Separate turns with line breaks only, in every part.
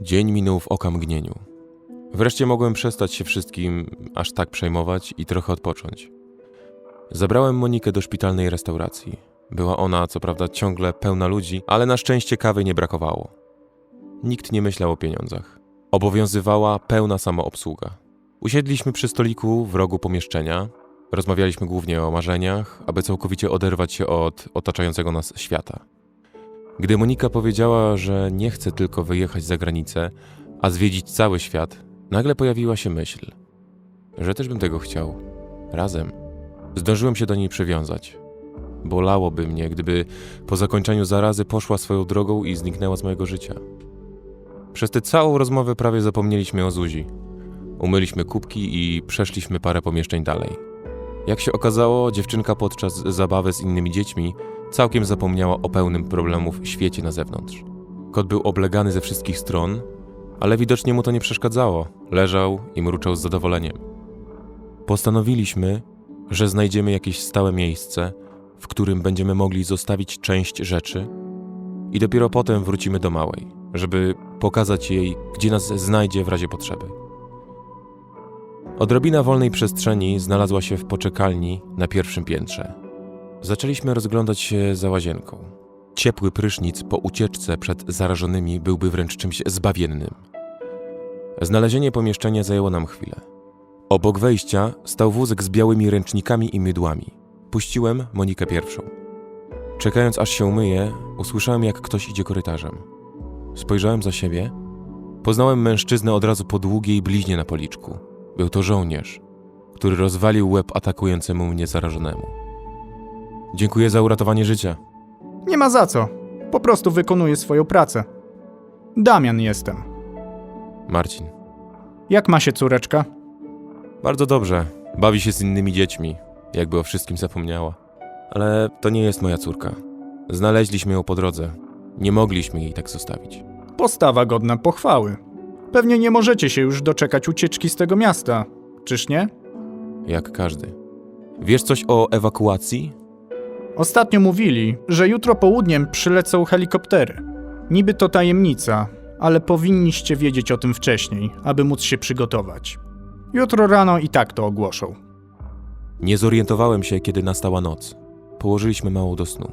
Dzień minął w okamgnieniu. Wreszcie mogłem przestać się wszystkim aż tak przejmować i trochę odpocząć. Zabrałem Monikę do szpitalnej restauracji. Była ona, co prawda, ciągle pełna ludzi, ale na szczęście kawy nie brakowało. Nikt nie myślał o pieniądzach. Obowiązywała pełna samoobsługa. Usiedliśmy przy stoliku w rogu pomieszczenia. Rozmawialiśmy głównie o marzeniach, aby całkowicie oderwać się od otaczającego nas świata. Gdy Monika powiedziała, że nie chce tylko wyjechać za granicę, a zwiedzić cały świat, nagle pojawiła się myśl, że też bym tego chciał. Razem. Zdążyłem się do niej przywiązać. Bolałoby mnie, gdyby po zakończeniu zarazy poszła swoją drogą i zniknęła z mojego życia. Przez tę całą rozmowę prawie zapomnieliśmy o Zuzi. Umyliśmy kubki i przeszliśmy parę pomieszczeń dalej. Jak się okazało, dziewczynka podczas zabawy z innymi dziećmi całkiem zapomniała o pełnym problemów świecie na zewnątrz. Kot był oblegany ze wszystkich stron, ale widocznie mu to nie przeszkadzało. Leżał i mruczał z zadowoleniem. Postanowiliśmy, że znajdziemy jakieś stałe miejsce, w którym będziemy mogli zostawić część rzeczy i dopiero potem wrócimy do małej, żeby pokazać jej, gdzie nas znajdzie w razie potrzeby. Odrobina wolnej przestrzeni znalazła się w poczekalni na pierwszym piętrze. Zaczęliśmy rozglądać się za łazienką. Ciepły prysznic po ucieczce przed zarażonymi byłby wręcz czymś zbawiennym. Znalezienie pomieszczenia zajęło nam chwilę. Obok wejścia stał wózek z białymi ręcznikami i mydłami. Puściłem Monikę pierwszą. Czekając aż się umyje, usłyszałem jak ktoś idzie korytarzem. Spojrzałem za siebie. Poznałem mężczyznę od razu po długiej bliźnie na policzku. Był to żołnierz, który rozwalił łeb atakującemu mnie zarażonemu. Dziękuję za uratowanie życia.
Nie ma za co. Po prostu wykonuję swoją pracę. Damian jestem.
Marcin.
Jak ma się córeczka?
Bardzo dobrze. Bawi się z innymi dziećmi, jakby o wszystkim zapomniała. Ale to nie jest moja córka. Znaleźliśmy ją po drodze. Nie mogliśmy jej tak zostawić.
Postawa godna pochwały. Pewnie nie możecie się już doczekać ucieczki z tego miasta, czyż nie?
Jak każdy. Wiesz coś o ewakuacji?
Ostatnio mówili, że jutro południem przylecą helikoptery. Niby to tajemnica, ale powinniście wiedzieć o tym wcześniej, aby móc się przygotować. Jutro rano i tak to ogłoszą.
Nie zorientowałem się, kiedy nastała noc. Położyliśmy małą do snu.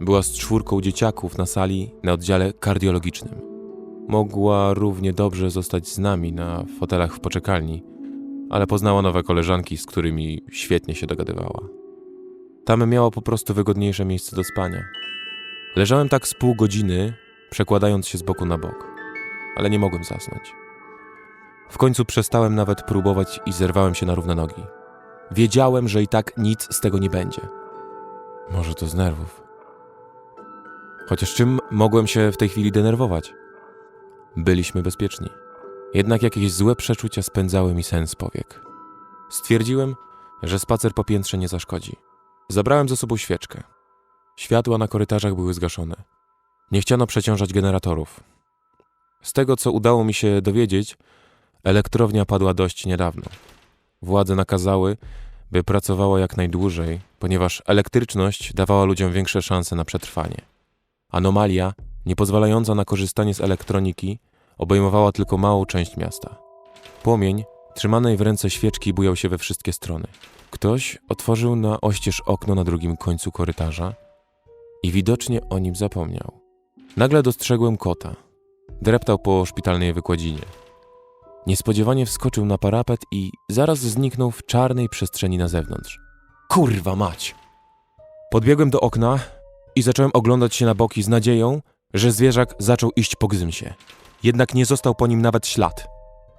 Była z czwórką dzieciaków na sali na oddziale kardiologicznym. Mogła równie dobrze zostać z nami na fotelach w poczekalni, ale poznała nowe koleżanki, z którymi świetnie się dogadywała. Tam miała po prostu wygodniejsze miejsce do spania. Leżałem tak z pół godziny, przekładając się z boku na bok, ale nie mogłem zasnąć. W końcu przestałem nawet próbować i zerwałem się na równe nogi. Wiedziałem, że i tak nic z tego nie będzie. Może to z nerwów. Chociaż czym mogłem się w tej chwili denerwować? Byliśmy bezpieczni. Jednak jakieś złe przeczucia spędzały mi sen z powiek. Stwierdziłem, że spacer po piętrze nie zaszkodzi. Zabrałem ze sobą świeczkę. Światła na korytarzach były zgaszone. Nie chciano przeciążać generatorów. Z tego, co udało mi się dowiedzieć, elektrownia padła dość niedawno. Władze nakazały, by pracowała jak najdłużej, ponieważ elektryczność dawała ludziom większe szanse na przetrwanie. Anomalia, nie pozwalająca na korzystanie z elektroniki, obejmowała tylko małą część miasta. Płomień, trzymanej w ręce świeczki, bujał się we wszystkie strony. Ktoś otworzył na oścież okno na drugim końcu korytarza i widocznie o nim zapomniał. Nagle dostrzegłem kota. Dreptał po szpitalnej wykładzinie. Niespodziewanie wskoczył na parapet i zaraz zniknął w czarnej przestrzeni na zewnątrz. Kurwa mać! Podbiegłem do okna i zacząłem oglądać się na boki z nadzieją, że zwierzak zaczął iść po gzymsie. Jednak nie został po nim nawet ślad.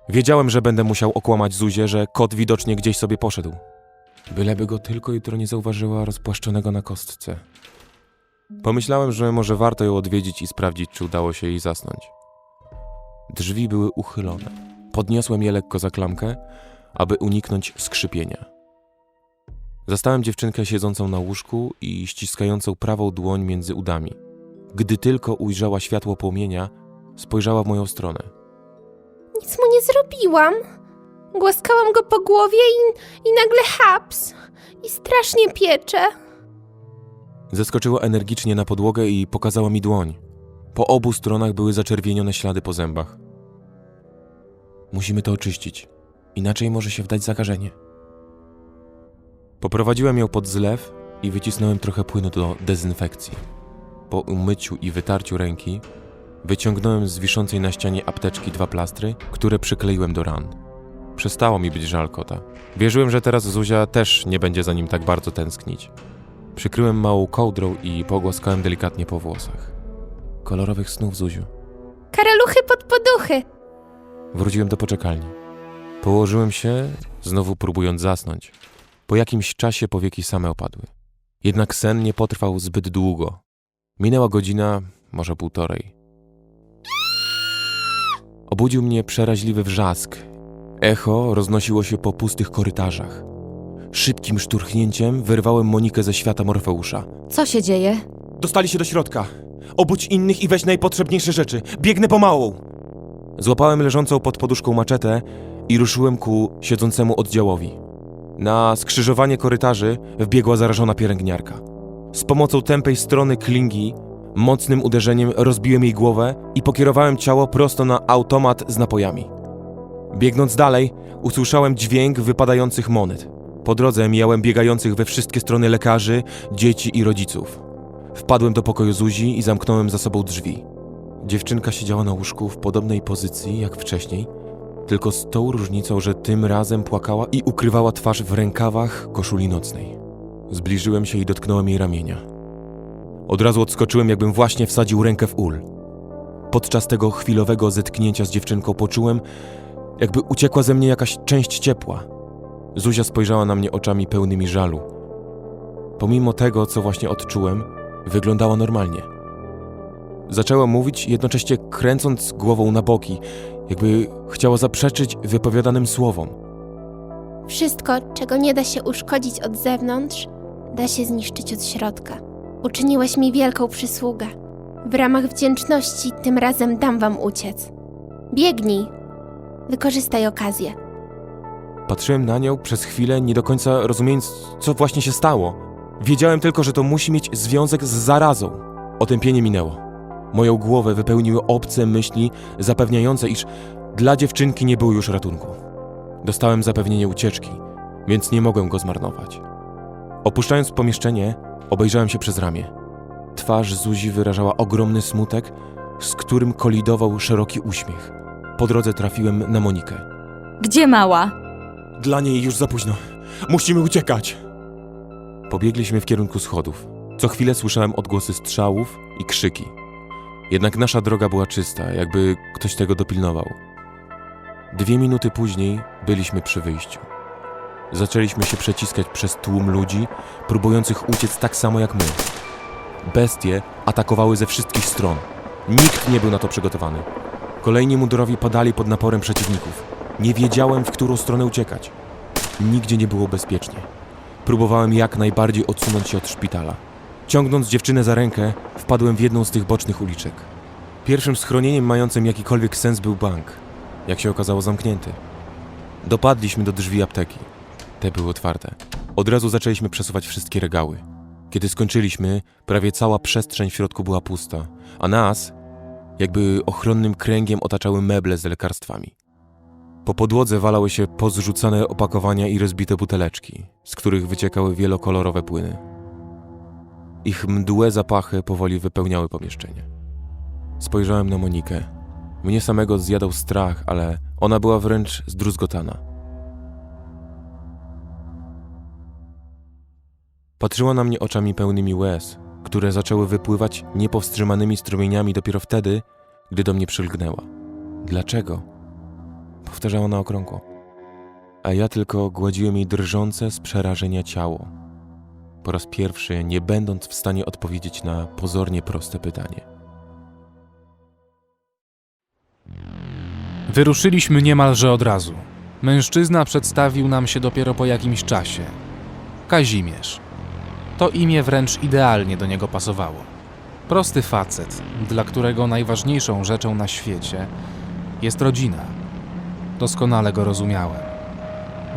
Wiedziałem, że będę musiał okłamać Zuzię, że kot widocznie gdzieś sobie poszedł. Byleby go tylko jutro nie zauważyła rozpłaszczonego na kostce. Pomyślałem, że może warto ją odwiedzić i sprawdzić, czy udało się jej zasnąć. Drzwi były uchylone. Podniosłem je lekko za klamkę, aby uniknąć skrzypienia. Zastałem dziewczynkę siedzącą na łóżku i ściskającą prawą dłoń między udami. Gdy tylko ujrzała światło płomienia, spojrzała w moją stronę.
Nic mu nie zrobiłam. Głaskałam go po głowie i, i nagle haps. I strasznie piecze.
Zeskoczyła energicznie na podłogę i pokazała mi dłoń. Po obu stronach były zaczerwienione ślady po zębach. Musimy to oczyścić, inaczej może się wdać zakażenie. Poprowadziłem ją pod zlew i wycisnąłem trochę płynu do dezynfekcji. Po umyciu i wytarciu ręki wyciągnąłem z wiszącej na ścianie apteczki dwa plastry, które przykleiłem do ran. Przestało mi być żal kota. Wierzyłem, że teraz Zuzia też nie będzie za nim tak bardzo tęsknić. Przykryłem małą kołdrą i pogłaskałem delikatnie po włosach. Kolorowych snów, Zuziu.
Karaluchy pod poduchy.
Wróciłem do poczekalni. Położyłem się, znowu próbując zasnąć. Po jakimś czasie powieki same opadły. Jednak sen nie potrwał zbyt długo. Minęła godzina, może półtorej. Obudził mnie przeraźliwy wrzask. Echo roznosiło się po pustych korytarzach. Szybkim szturchnięciem wyrwałem Monikę ze świata Morfeusza.
Co się dzieje?
Dostali się do środka. Obudź innych i weź najpotrzebniejsze rzeczy. Biegnę pomału. Złapałem leżącą pod poduszką maczetę i ruszyłem ku siedzącemu oddziałowi. Na skrzyżowanie korytarzy wbiegła zarażona pielęgniarka. Z pomocą tępej strony klingi, mocnym uderzeniem rozbiłem jej głowę i pokierowałem ciało prosto na automat z napojami. Biegnąc dalej, usłyszałem dźwięk wypadających monet. Po drodze mijałem biegających we wszystkie strony lekarzy, dzieci i rodziców. Wpadłem do pokoju Zuzi i zamknąłem za sobą drzwi. Dziewczynka siedziała na łóżku w podobnej pozycji jak wcześniej, tylko z tą różnicą, że tym razem płakała i ukrywała twarz w rękawach koszuli nocnej. Zbliżyłem się i dotknąłem jej ramienia. Od razu odskoczyłem, jakbym właśnie wsadził rękę w ul. Podczas tego chwilowego zetknięcia z dziewczynką poczułem, jakby uciekła ze mnie jakaś część ciepła. Zuzia spojrzała na mnie oczami pełnymi żalu. Pomimo tego, co właśnie odczułem, wyglądała normalnie. Zaczęła mówić, jednocześnie kręcąc głową na boki, jakby chciała zaprzeczyć wypowiadanym słowom.
Wszystko, czego nie da się uszkodzić od zewnątrz, da się zniszczyć od środka. Uczyniłeś mi wielką przysługę. W ramach wdzięczności tym razem dam wam uciec. Biegnij. Wykorzystaj okazję.
Patrzyłem na nią przez chwilę, nie do końca rozumiejąc, co właśnie się stało. Wiedziałem tylko, że to musi mieć związek z zarazą. Otępienie minęło. Moją głowę wypełniły obce myśli, zapewniające, iż dla dziewczynki nie było już ratunku. Dostałem zapewnienie ucieczki, więc nie mogłem go zmarnować. Opuszczając pomieszczenie, obejrzałem się przez ramię. Twarz Zuzi wyrażała ogromny smutek, z którym kolidował szeroki uśmiech. Po drodze trafiłem na Monikę.
Gdzie mała?
Dla niej już za późno. Musimy uciekać. Pobiegliśmy w kierunku schodów. Co chwilę słyszałem odgłosy strzałów i krzyki. Jednak nasza droga była czysta, jakby ktoś tego dopilnował. Dwie minuty później byliśmy przy wyjściu. Zaczęliśmy się przeciskać przez tłum ludzi, próbujących uciec tak samo jak my. Bestie atakowały ze wszystkich stron. Nikt nie był na to przygotowany. Kolejni mundurowi padali pod naporem przeciwników. Nie wiedziałem, w którą stronę uciekać. Nigdzie nie było bezpiecznie. Próbowałem jak najbardziej odsunąć się od szpitala. Ciągnąc dziewczynę za rękę, wpadłem w jedną z tych bocznych uliczek. Pierwszym schronieniem mającym jakikolwiek sens był bank. Jak się okazało, zamknięty. Dopadliśmy do drzwi apteki. Te były otwarte. Od razu zaczęliśmy przesuwać wszystkie regały. Kiedy skończyliśmy, prawie cała przestrzeń w środku była pusta, a nas, jakby ochronnym kręgiem, otaczały meble z lekarstwami. Po podłodze walały się pozrzucane opakowania i rozbite buteleczki, z których wyciekały wielokolorowe płyny. Ich mdłe zapachy powoli wypełniały pomieszczenie. Spojrzałem na Monikę. Mnie samego zjadał strach, ale ona była wręcz zdruzgotana. Patrzyła na mnie oczami pełnymi łez, które zaczęły wypływać niepowstrzymanymi strumieniami dopiero wtedy, gdy do mnie przylgnęła. Dlaczego? Powtarzała na okrągło. A ja tylko gładziłem jej drżące z przerażenia ciało. Po raz pierwszy, nie będąc w stanie odpowiedzieć na pozornie proste pytanie.
Wyruszyliśmy niemalże od razu. Mężczyzna przedstawił nam się dopiero po jakimś czasie. Kazimierz. To imię wręcz idealnie do niego pasowało. Prosty facet, dla którego najważniejszą rzeczą na świecie jest rodzina. Doskonale go rozumiałem.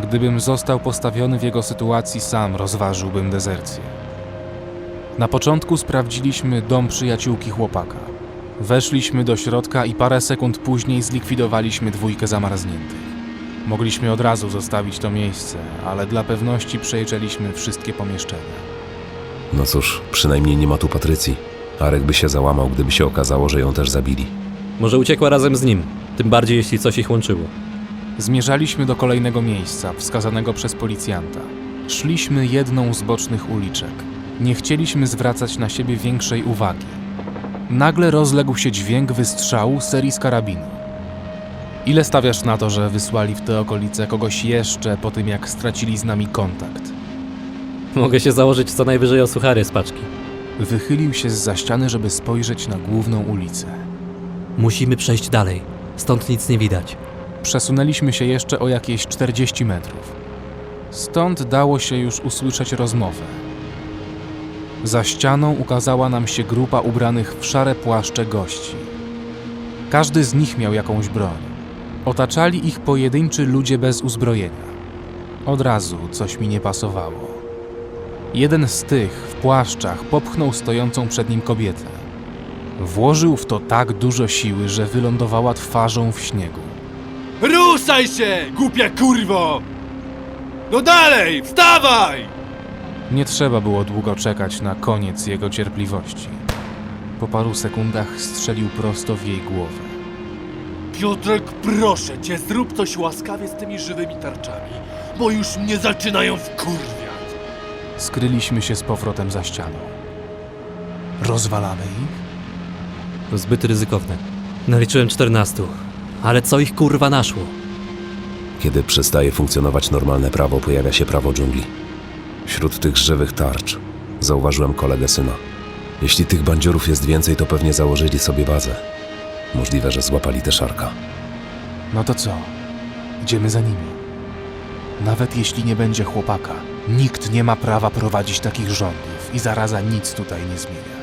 Gdybym został postawiony w jego sytuacji, sam rozważyłbym dezercję. Na początku sprawdziliśmy dom przyjaciółki chłopaka. Weszliśmy do środka i parę sekund później zlikwidowaliśmy dwójkę zamarzniętych. Mogliśmy od razu zostawić to miejsce, ale dla pewności przejrzeliśmy wszystkie pomieszczenia.
No cóż, przynajmniej nie ma tu Patrycji. Arek by się załamał, gdyby się okazało, że ją też zabili.
Może uciekła razem z nim, tym bardziej jeśli coś ich łączyło.
Zmierzaliśmy do kolejnego miejsca, wskazanego przez policjanta. Szliśmy jedną z bocznych uliczek. Nie chcieliśmy zwracać na siebie większej uwagi. Nagle rozległ się dźwięk wystrzału serii z karabinu. Ile stawiasz na to, że wysłali w te okolice kogoś jeszcze po tym, jak stracili z nami kontakt?
Mogę się założyć co najwyżej o suchary z paczki.
Wychylił się z za ściany, żeby spojrzeć na główną ulicę.
Musimy przejść dalej. Stąd nic nie widać.
Przesunęliśmy się jeszcze o jakieś 40 metrów. Stąd dało się już usłyszeć rozmowę. Za ścianą ukazała nam się grupa ubranych w szare płaszcze gości. Każdy z nich miał jakąś broń. Otaczali ich pojedynczy ludzie bez uzbrojenia. Od razu coś mi nie pasowało. Jeden z tych w płaszczach popchnął stojącą przed nim kobietę. Włożył w to tak dużo siły, że wylądowała twarzą w śniegu.
Ruszaj się, głupia kurwo! No dalej, wstawaj!
Nie trzeba było długo czekać na koniec jego cierpliwości. Po paru sekundach strzelił prosto w jej głowę.
Piotrek, proszę cię, zrób coś łaskawie z tymi żywymi tarczami, bo już mnie zaczynają wkurwiać.
Skryliśmy się z powrotem za ścianą. Rozwalamy ich?
To zbyt ryzykowne. Naliczyłem 14, ale co ich kurwa naszło?
Kiedy przestaje funkcjonować normalne prawo, pojawia się prawo dżungli. Wśród tych żywych tarcz zauważyłem kolegę syna. Jeśli tych bandziorów jest więcej, to pewnie założyli sobie bazę. Możliwe, że złapali też Arka.
No to co? Idziemy za nimi. Nawet jeśli nie będzie chłopaka, nikt nie ma prawa prowadzić takich rządów i zaraza nic tutaj nie zmienia.